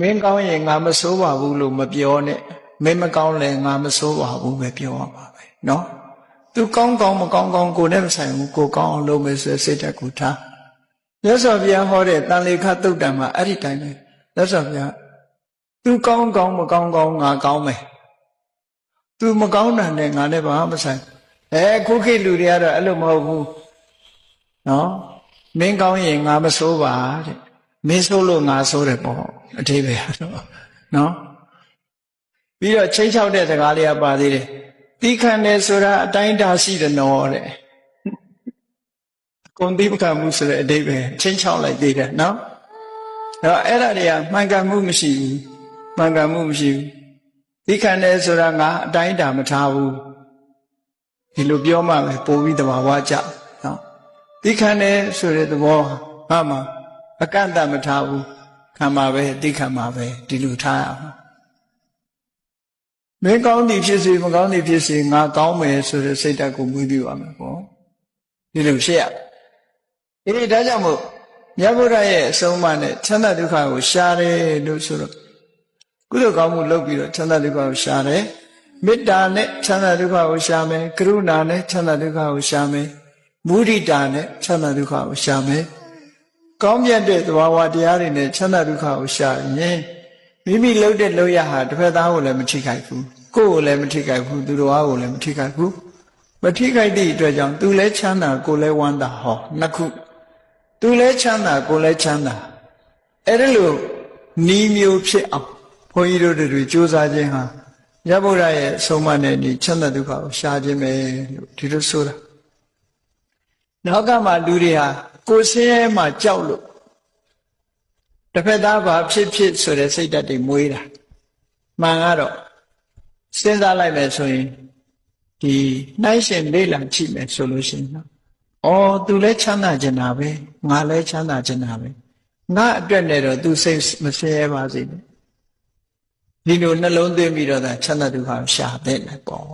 မင်းကောင်းရင်ငါမဆိုးပါဘူးလို့မပြောနဲ့မင်းမကောင်းလဲငါမဆိုးပါဘူးပဲပြောရမှာပဲနော်သူကောင်းကောင်းမကောင်းကောင်းကိုနဲ့မဆိုင်ဘူးကိုကောင်းအောင်လုပ်မယ်ဆိုစိတ်ဓာတ်ကိုထားမြတ်စွာဘုရားဟောတဲ့တန်လေခသုတ်တံမှာအဲ့ဒီတိုင်းပဲမြတ်စွာဘုရားသူကောင်းကောင်းမကောင်းကောင်းငါကောင်းမယ်သူမကောင်းတာနဲ့ငါနဲ့ဘာမှမဆိုင်အဲခုခေတ်လူတွေကတော့အဲ့လိုမဟုတ်ဘူးနော်မင်းကောင်းရင်ငါမဆိုးပါတဲ့မင်းဆိုးလို့ငါဆိုးတယ်ပေါ့ အတိပ္ပယ်တော့နော်ပြီးတော့ချိန်ချောက်တဲ့စကားလေးကပါသေးတယ်တီးခံတယ်ဆိုတာအတိုင်းတာရှိတယ်နော်တဲ့အကုန်သိမခံမှုဆိုတဲ့အတိပ္ပယ်ချိန်ချောက်လိုက်သေးတယ်နော်တော့အဲ့ဒါတွေကမှန်ကန်မှုမရှိဘူးမှန်ကန်မှုမရှိဘူးတီးခံတယ်ဆိုတာငါအတိုင်းတာမထားဘူးဒီလိုပြောမှပဲပို့ပြီးတဘာဝကြနော်တီးခံတယ်ဆိုတဲ့သဘောဟာမှအကန့်အသတ်မထားဘူး ခံမှာပဲတိခံမှာပဲဒီလိုထားရအောင်မင်းကောင်းသည်ဖြစ်စေမကောင်းသည်ဖြစ်စေငါကောင်းမယ်ဆိုတဲ့စိတ်ဓာတ်ကိုမွေးပြီးပါမယ်ပေါ့ဒီလိုဖြစ်ရအေးဒါကြောင့်မို့မြတ်ဗုဒ္ဓရဲ့အဆုံးအမနဲ့ချမ်းသာဒုက္ခကိုရှားတယ်လို့ဆိုတော့ကုသိုလ်ကောင်းမှုလုပ်ပြီးတော့ချမ်းသာဒုက္ခကိုရှားတယ်မေတ္တာနဲ့ချမ်းသာဒုက္ခကိုရှားမယ်ကရုဏာနဲ့ချမ်းသာဒုက္ခကိုရှားမယ်မုဒိတာနဲ့ချမ်းသာဒုက္ခကိုရှားမယ် ကောင်းမြတ်တဲ့သဘာဝတရားတွေနဲ့ချမ်းသာဒုက္ခကိုရှာရင်မိမိလှုပ်တဲ့လှုပ်ရဟာတစ်ဖက်သားကိုလည်းမထိခိုက်ဘူးကိုယ်ကိုလည်းမထိခိုက်ဘူးသူတော်ကိုလည်းမထိခိုက်ဘူးမထိခိုက်သည့်အတွက်ကြောင့်သူလည်းချမ်းသာကိုယ်လည်းဝမ်းသာဟောနှစ်ခုသူလည်းချမ်းသာကိုယ်လည်းချမ်းသာအဲ့ဒါလို့နီးမျိုးဖြစ်အောင်ဘုန်းကြီးတို့တွေစူးစမ်းခြင်းဟာရဗုဒ္ဓရဲ့အဆုံးအမနဲ့ဒီချမ်းသာဒုက္ခကိုရှာခြင်းပဲလို့ဒီလိုဆိုတာနောက်ကမှလူတွေဟာ ကိုယ်ဆင်းရဲမှကြောက်လို့တစ်ဖက်သားဘာဖြစ်ဖြစ်ဆိုတဲ့စိတ်ဓာတ်တွေမွေးတာမှန်ကတော့စဉ်းစားလိုက်မယ်ဆိုရင်ဒီနှိုင်းရှင်လေးလံကြည့်မယ်ဆိုလို့ရှိရင်နော်ဩသူလည်းချမ်းသာကျင်တာပဲငါလည်းချမ်းသာကျင်တာပဲငါအတွက်နဲ့တော့သူစိတ်မဆင်းရဲပါစေနဲ့ဒီလိုနှလုံးသွင်းပြီးတော့သာချမ်းသာဒုက္ခရှာတဲ့လေပေါ့